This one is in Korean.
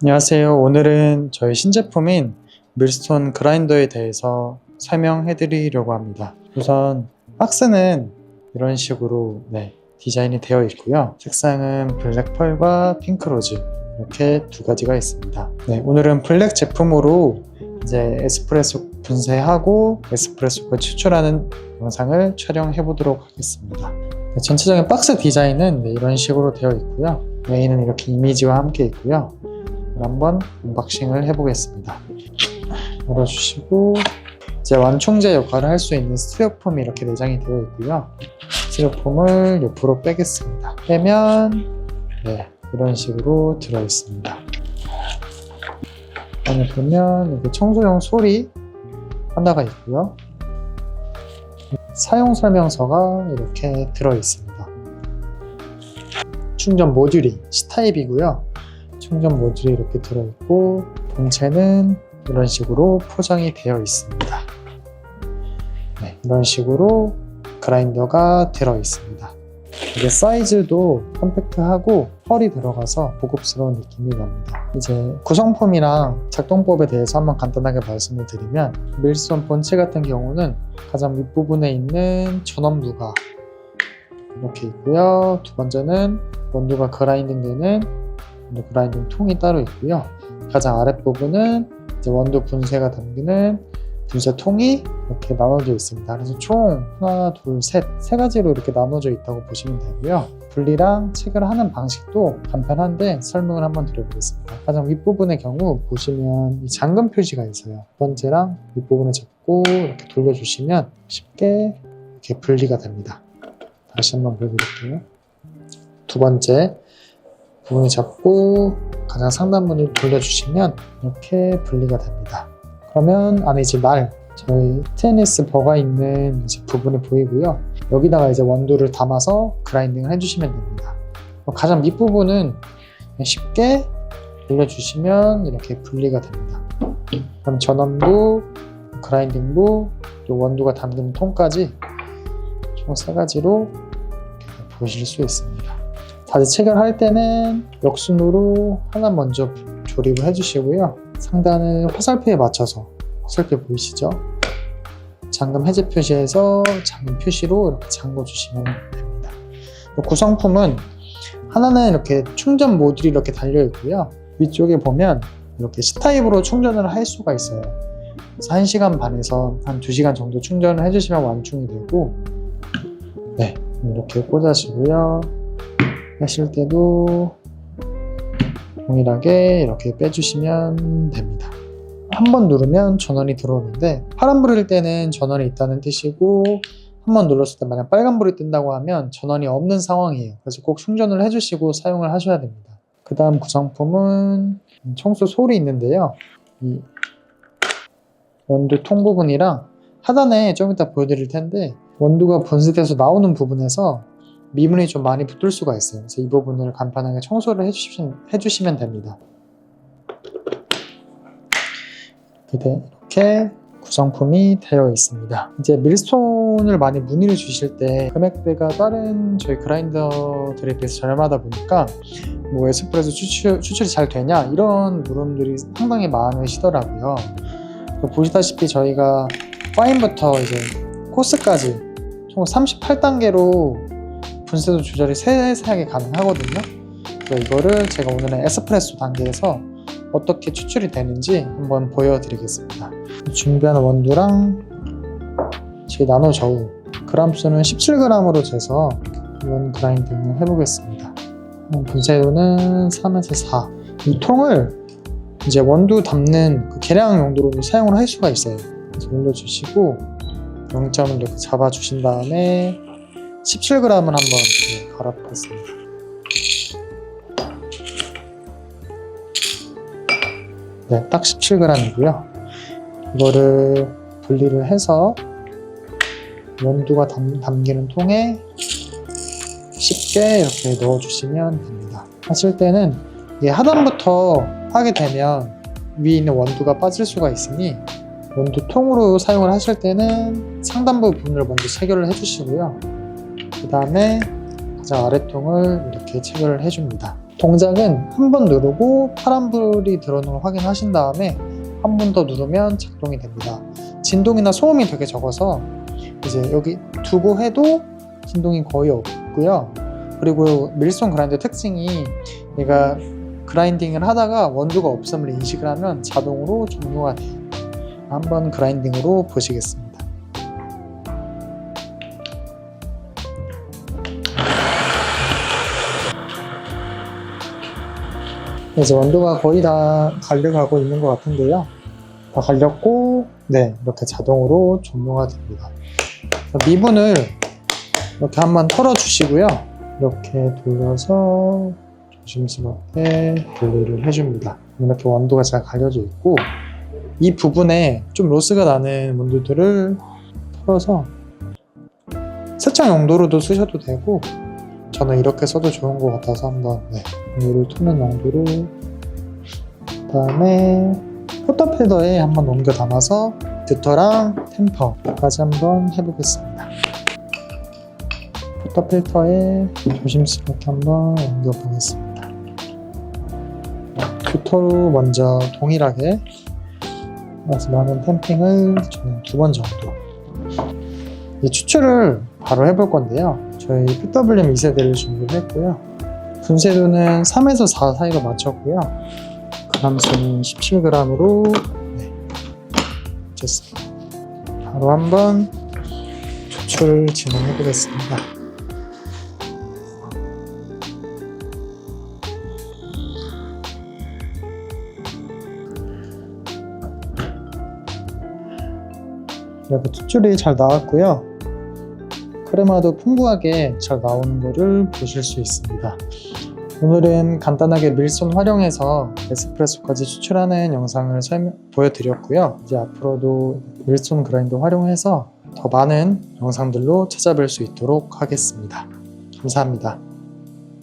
안녕하세요. 오늘은 저희 신제품인 밀스톤 그라인더에 대해서 설명해 드리려고 합니다. 우선 박스는 이런 식으로 네, 디자인이 되어 있고요. 색상은 블랙 펄과 핑크 로즈 이렇게 두 가지가 있습니다. 네, 오늘은 블랙 제품으로 이제 에스프레소 분쇄하고 에스프레소가 추출하는 영상을 촬영해 보도록 하겠습니다. 네, 전체적인 박스 디자인은 네, 이런 식으로 되어 있고요. 메인은 이렇게 이미지와 함께 있고요. 한번 언박싱을 해보겠습니다. 열어주시고 이제 완충제 역할을 할 수 있는 스티로폼이 이렇게 내장이 되어 있고요. 스티로폼을 옆으로 빼겠습니다. 빼면 네, 이런 식으로 들어 있습니다. 안에 보면 이렇게 청소용 소리 하나가 있고요. 사용 설명서가 이렇게 들어 있습니다. 충전 모듈이 C타입이고요. 충전 모듈이 이렇게 들어있고 본체는 이런 식으로 포장이 되어 있습니다. 네, 이런 식으로 그라인더가 들어 있습니다. 이게 사이즈도 컴팩트하고 펄이 들어가서 고급스러운 느낌이 납니다. 이제 구성품이랑 작동법에 대해서 한번 간단하게 말씀을 드리면 밀스톤 본체 같은 경우는 가장 윗부분에 있는 전원부가 이렇게 있고요. 두 번째는 원두가 그라인딩 되는 그라인딩 통이 따로 있고요. 가장 아랫부분은 원두 분쇄가 담기는 분쇄 통이 이렇게 나눠져 있습니다. 그래서 총 하나, 둘, 셋, 세 가지로 이렇게 나눠져 있다고 보시면 되고요. 분리랑 체결하는 방식도 간편한데 설명을 한번 드려보겠습니다. 가장 윗부분의 경우 보시면 이 잠금 표시가 있어요. 두 번째랑 윗부분을 잡고 이렇게 돌려주시면 쉽게 이렇게 분리가 됩니다. 다시 한번 보여드릴게요. 두 번째, 부분을 잡고 가장 상단부를 돌려주시면 이렇게 분리가 됩니다. 그러면 안에 이제 날, 저희 테니스 버가 있는 부분이 보이고요. 여기다가 이제 원두를 담아서 그라인딩을 해주시면 됩니다. 가장 밑부분은 쉽게 돌려주시면 이렇게 분리가 됩니다. 그럼 전원부, 그라인딩부, 또 원두가 담긴 통까지 총 세 가지로 보실 수 있습니다. 다시 체결할 때는 역순으로 하나 먼저 조립을 해주시고요. 상단을 화살표에 맞춰서 화살표 보이시죠? 잠금 해제 표시에서 잠금 표시로 이렇게 잠궈 주시면 됩니다. 구성품은 하나는 이렇게 충전 모듈이 이렇게 달려 있고요. 위쪽에 보면 이렇게 C타입으로 충전을 할 수가 있어요. 그래서 1시간 반에서 한 2시간 정도 충전을 해주시면 완충이 되고 네, 이렇게 꽂아주시고요. 하실 때도 동일하게 이렇게 빼주시면 됩니다. 한 번 누르면 전원이 들어오는데 파란불일 때는 전원이 있다는 뜻이고 한 번 눌렀을 때 만약 빨간불이 뜬다고 하면 전원이 없는 상황이에요. 그래서 꼭 충전을 해주시고 사용을 하셔야 됩니다. 그 다음 구성품은 청소 솔이 있는데요. 이 원두 통 부분이랑 하단에 좀 이따 보여드릴 텐데 원두가 분쇄돼서 나오는 부분에서 미분이 좀 많이 붙을 수가 있어요. 그래서 이 부분을 간편하게 청소를 해주시면, 해주시면 됩니다. 이렇게 구성품이 되어 있습니다. 이제 밀스톤을 많이 문의를 주실 때 금액대가 다른 저희 그라인더들에 비해서 저렴하다 보니까 뭐 에스프레소 추출, 추출이 잘 되냐 이런 물음들이 상당히 많으시더라고요. 보시다시피 저희가 파인부터 이제 코스까지 총 38단계로 분쇄도 조절이 세세하게 가능하거든요. 그래서 이거를 제가 오늘은 에스프레소 단계에서 어떻게 추출이 되는지 한번 보여드리겠습니다. 준비한 원두랑 제 나노 저울 그람수는 17g으로 재서 이원 그라인딩을 해보겠습니다. 분쇄도는 3에서 4. 이 통을 이제 원두 담는 그 계량 용도로 사용을 할 수가 있어요. 그래서 올려주시고 0점을 이렇게 잡아주신 다음에 17g을 한번 갈아보겠습니다. 네, 딱 17g이고요. 이거를 분리를 해서 원두가 담, 담기는 통에 쉽게 이렇게 넣어주시면 됩니다. 하실 때는 이게 하단부터 하게 되면 위에 있는 원두가 빠질 수가 있으니 원두 통으로 사용을 하실 때는 상단부 부분을 먼저 체결을 해주시고요. 그 다음에 가장 아래통을 이렇게 체결을 해줍니다. 동작은 한 번 누르고 파란불이 들어오는 걸 확인하신 다음에 한 번 더 누르면 작동이 됩니다. 진동이나 소음이 되게 적어서 이제 여기 두고 해도 진동이 거의 없고요. 그리고 밀손 그라인더 특징이 얘가 그라인딩을 하다가 원두가 없음을 인식을 하면 자동으로 종료가 돼요. 한번 그라인딩으로 보시겠습니다. 이제 원두가 거의 다 갈려가고 있는 것 같은데요. 다 갈렸고, 네, 이렇게 자동으로 종료가 됩니다. 미분을 이렇게 한번 털어주시고요. 이렇게 돌려서 조심스럽게 분리를 해줍니다. 이렇게 원두가 잘 갈려져 있고, 이 부분에 좀 로스가 나는 원두들을 털어서 세척 용도로도 쓰셔도 되고, 저는 이렇게 써도 좋은 것 같아서 한번 네, 물을 투는 용도로 그다음에 포터필더에 한번 옮겨 담아서 듀터랑 템퍼까지 한번 해보겠습니다. 포터 필터에 조심스럽게 한번 옮겨 보겠습니다. 듀터로 먼저 동일하게 마지막은 템핑을 저는 두 번 정도 이 추출을 바로 해볼 건데요. 저희 PWM 2세대를 준비를 했고요. 분쇄도는 3에서 4 사이로 맞췄고요. 그람수는 17g으로 네, 됐습니다. 바로 한번 추출 진행해 보겠습니다. 이렇게 추출이 잘 나왔고요. 크레마도 풍부하게 잘 나오는 것을 보실 수 있습니다. 오늘은 간단하게 밀손 활용해서 에스프레소까지 추출하는 영상을 설명, 보여드렸고요. 이제 앞으로도 밀손 그라인더 활용해서 더 많은 영상들로 찾아뵐 수 있도록 하겠습니다. 감사합니다.